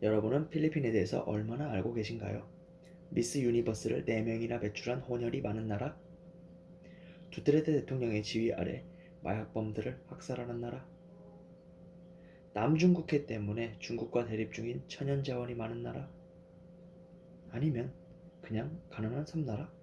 여러분은 필리핀에 대해서 얼마나 알고 계신가요? 미스 유니버스를 4명이나 배출한 혼혈이 많은 나라? 두테르테 대통령의 지휘 아래 마약범들을 학살하는 나라? 남중국해 때문에 중국과 대립 중인 천연 자원이 많은 나라? 아니면 그냥 가난한 섬나라?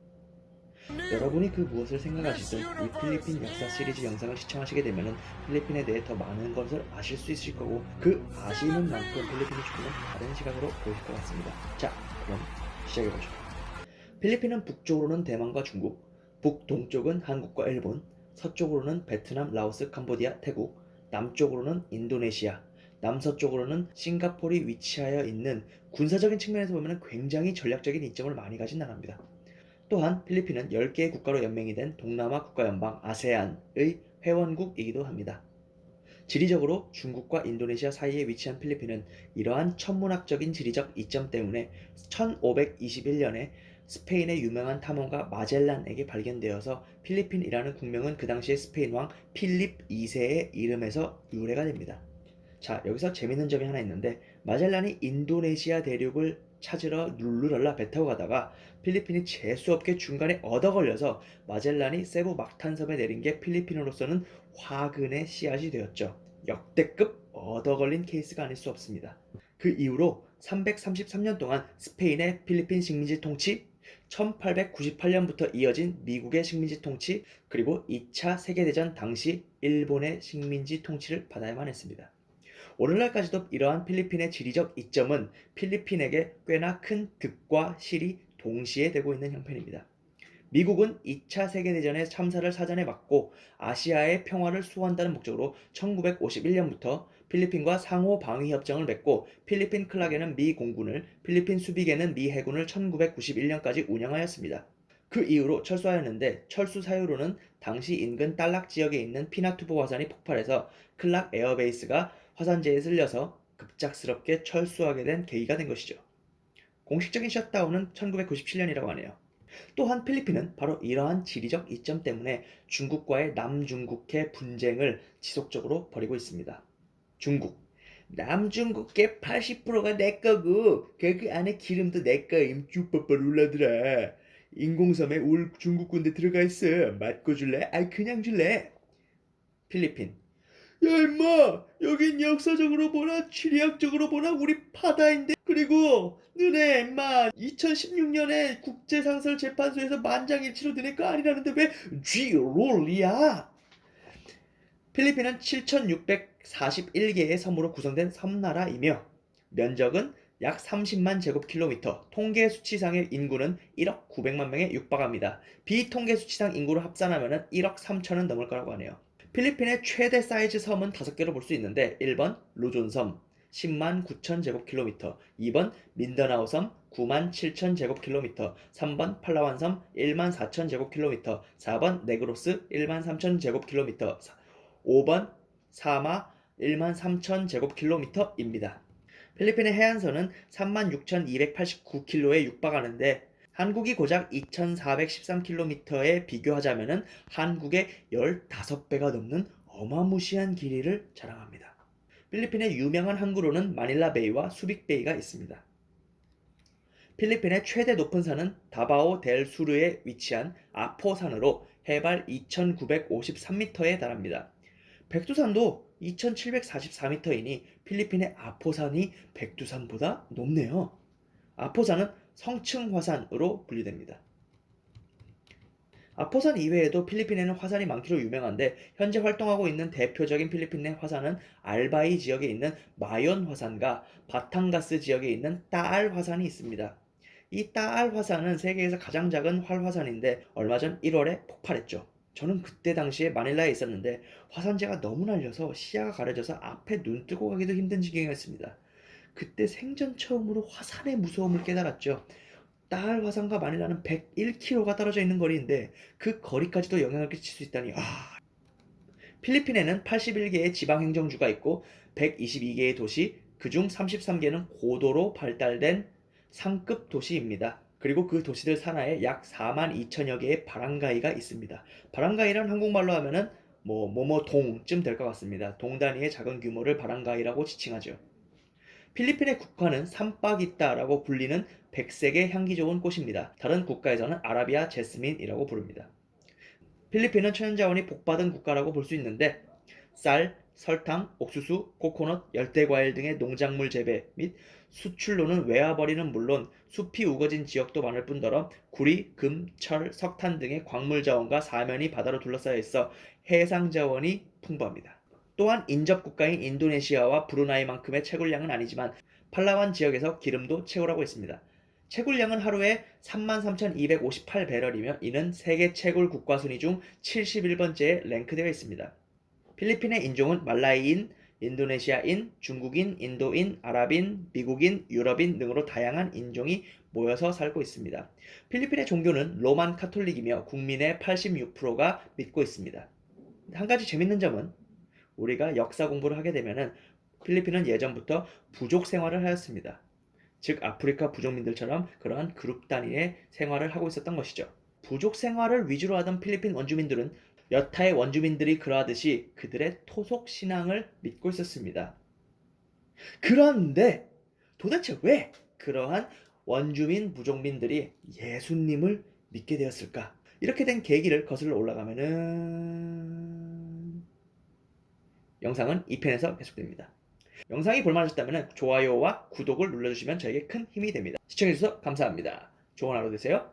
여러분이 그 무엇을 생각하시든 이 필리핀 역사 시리즈 영상을 시청하시게 되면 필리핀에 대해 더 많은 것을 아실 수 있을 거고 그 아시는 만큼 필리핀이 조금은 다른 시각으로 보일 것 같습니다. 자, 그럼 시작해보죠. 필리핀은 북쪽으로는 대만과 중국, 북동쪽은 한국과 일본, 서쪽으로는 베트남, 라오스, 캄보디아, 태국, 남쪽으로는 인도네시아, 남서쪽으로는 싱가포르이 위치하여 있는 군사적인 측면에서 보면 굉장히 전략적인 이점을 많이 가진 나라입니다. 또한 필리핀은 10개의 국가로 연맹이 된 동남아 국가연방 아세안의 회원국이기도 합니다. 지리적으로 중국과 인도네시아 사이에 위치한 필리핀은 이러한 천문학적인 지리적 이점 때문에 1521년에 스페인의 유명한 탐험가 마젤란에게 발견되어서 필리핀이라는 국명은 그 당시의 스페인 왕 필립 2세의 이름에서 유래가 됩니다. 자, 여기서 재밌는 점이 하나 있는데 마젤란이 인도네시아 대륙을 찾으러 룰루랄라 배 타고 가다가 필리핀이 재수없게 중간에 얻어 걸려서 마젤란이 세부 막탄섬에 내린 게 필리핀으로서는 화근의 씨앗이 되었죠. 역대급 얻어 걸린 케이스가 아닐 수 없습니다. 그 이후로 333년 동안 스페인의 필리핀 식민지 통치, 1898년부터 이어진 미국의 식민지 통치, 그리고 2차 세계대전 당시 일본의 식민지 통치를 받아야만 했습니다. 오늘날까지도 이러한 필리핀의 지리적 이점은 필리핀에게 꽤나 큰 득과 실이 동시에 되고 있는 형편입니다. 미국은 2차 세계대전의 참사를 사전에 막고 아시아의 평화를 수호한다는 목적으로 1951년부터 필리핀과 상호 방위 협정을 맺고 필리핀 클락에는 미 공군을, 필리핀 수비계는 미 해군을 1991년까지 운영하였습니다. 그 이후로 철수하였는데 철수 사유로는 당시 인근 딸락 지역에 있는 피나투보 화산이 폭발해서 클락 에어베이스가 화산재에 쓸려서 급작스럽게 철수하게 된 계기가 된 것이죠. 공식적인 셧다운은 1997년이라고 하네요. 또한 필리핀은 바로 이러한 지리적 이점 때문에 중국과의 남중국해 분쟁을 지속적으로 벌이고 있습니다. 중국. 남중국해 80%가 내 거고 그 안에 기름도 내 거임 쭈빠빠 올라더라. 인공섬에 올 중국 군대 들어가 있어. 맞고 줄래? 아이 그냥 줄래? 필리핀. 야 임마 여긴 역사적으로 보나 지리학적으로 보나 우리 바다인데 그리고 너네 임마 2016년에 국제상설재판소에서 만장일치로 너네 거 아니라는데 왜 쥐롤이야 필리핀은 7641개의 섬으로 구성된 섬나라이며 면적은 약 30만 제곱킬로미터, 통계 수치상의 인구는 1억 900만 명에 육박합니다. 비통계 수치상 인구를 합산하면 1억 3천은 넘을 거라고 하네요. 필리핀의 최대 사이즈 섬은 5개로 볼 수 있는데 1번 루존섬 10만 9천 제곱킬로미터 2번 민더나우 섬 9만 7천 제곱킬로미터 3번 팔라완 섬 1만 4천 제곱킬로미터 4번 네그로스 1만 3천 제곱킬로미터 5번 사마 1만 3천 제곱킬로미터입니다. 필리핀의 해안선은 36,289킬로에 육박하는데 한국이 고작 2,413km에 비교하자면 한국의 15배가 넘는 어마무시한 길이를 자랑합니다. 필리핀의 유명한 항구로는 마닐라 베이와 수빅 베이가 있습니다. 필리핀의 최대 높은 산은 다바오 델 수르에 위치한 아포산으로 해발 2,953m에 달합니다. 백두산도 2,744m이니 필리핀의 아포산이 백두산보다 높네요. 아포산은 성층 화산으로 분류됩니다. 아포산 이외에도 필리핀에는 화산이 많기로 유명한데 현재 활동하고 있는 대표적인 필리핀 내 화산은 알바이 지역에 있는 마yon 화산과 바탕가스 지역에 있는 따알 화산이 있습니다. 이 따알 화산은 세계에서 가장 작은 활화산인데 얼마 전 1월에 폭발했죠. 저는 그때 당시에 마닐라에 있었는데 화산재가 너무 날려서 시야가 가려져서 앞에 눈 뜨고 가기도 힘든 지경이었습니다. 그때 생전 처음으로 화산의 무서움을 깨달았죠. 딸 화산과 마닐라는 101km가 떨어져 있는 거리인데 그 거리까지도 영향을 끼칠 수 있다니 아. 필리핀에는 81개의 지방 행정주가 있고 122개의 도시, 그중 33개는 고도로 발달된 상급 도시입니다. 그리고 그 도시들 산하에 약 4만 2천여 개의 바랑가이가 있습니다. 바랑가이란 한국말로 하면은 뭐 뭐뭐 동쯤 될 것 같습니다. 동 단위의 작은 규모를 바랑가이라고 지칭하죠. 필리핀의 국화는 삼박있다라고 불리는 백색의 향기 좋은 꽃입니다. 다른 국가에서는 아라비아 제스민이라고 부릅니다. 필리핀은 천연자원이 복받은 국가라고 볼 수 있는데 쌀, 설탕, 옥수수, 코코넛, 열대과일 등의 농작물 재배 및 수출로는 외화벌이는 물론 숲이 우거진 지역도 많을 뿐더러 구리, 금, 철, 석탄 등의 광물 자원과 사면이 바다로 둘러싸여 있어 해상 자원이 풍부합니다. 또한 인접 국가인 인도네시아와 브루나이만큼의 채굴량은 아니지만 팔라완 지역에서 기름도 채굴하고 있습니다. 채굴량은 하루에 33,258배럴이며 이는 세계 채굴 국가 순위 중 71번째에 랭크되어 있습니다. 필리핀의 인종은 말라이인, 인도네시아인, 중국인, 인도인, 아랍인, 미국인, 유럽인 등으로 다양한 인종이 모여서 살고 있습니다. 필리핀의 종교는 로만 카톨릭이며 국민의 86%가 믿고 있습니다. 한 가지 재밌는 점은 우리가 역사 공부를 하게 되면은 필리핀은 예전부터 부족 생활을 하였습니다. 즉 아프리카 부족민들처럼 그러한 그룹 단위의 생활을 하고 있었던 것이죠. 부족 생활을 위주로 하던 필리핀 원주민들은 여타의 원주민들이 그러하듯이 그들의 토속 신앙을 믿고 있었습니다. 그런데 도대체 왜 그러한 원주민 부족민들이 예수님을 믿게 되었을까? 이렇게 된 계기를 거슬러 올라가면은 영상은 2편에서 계속됩니다. 영상이 볼만하셨다면 좋아요와 구독을 눌러주시면 저에게 큰 힘이 됩니다. 시청해주셔서 감사합니다. 좋은 하루 되세요.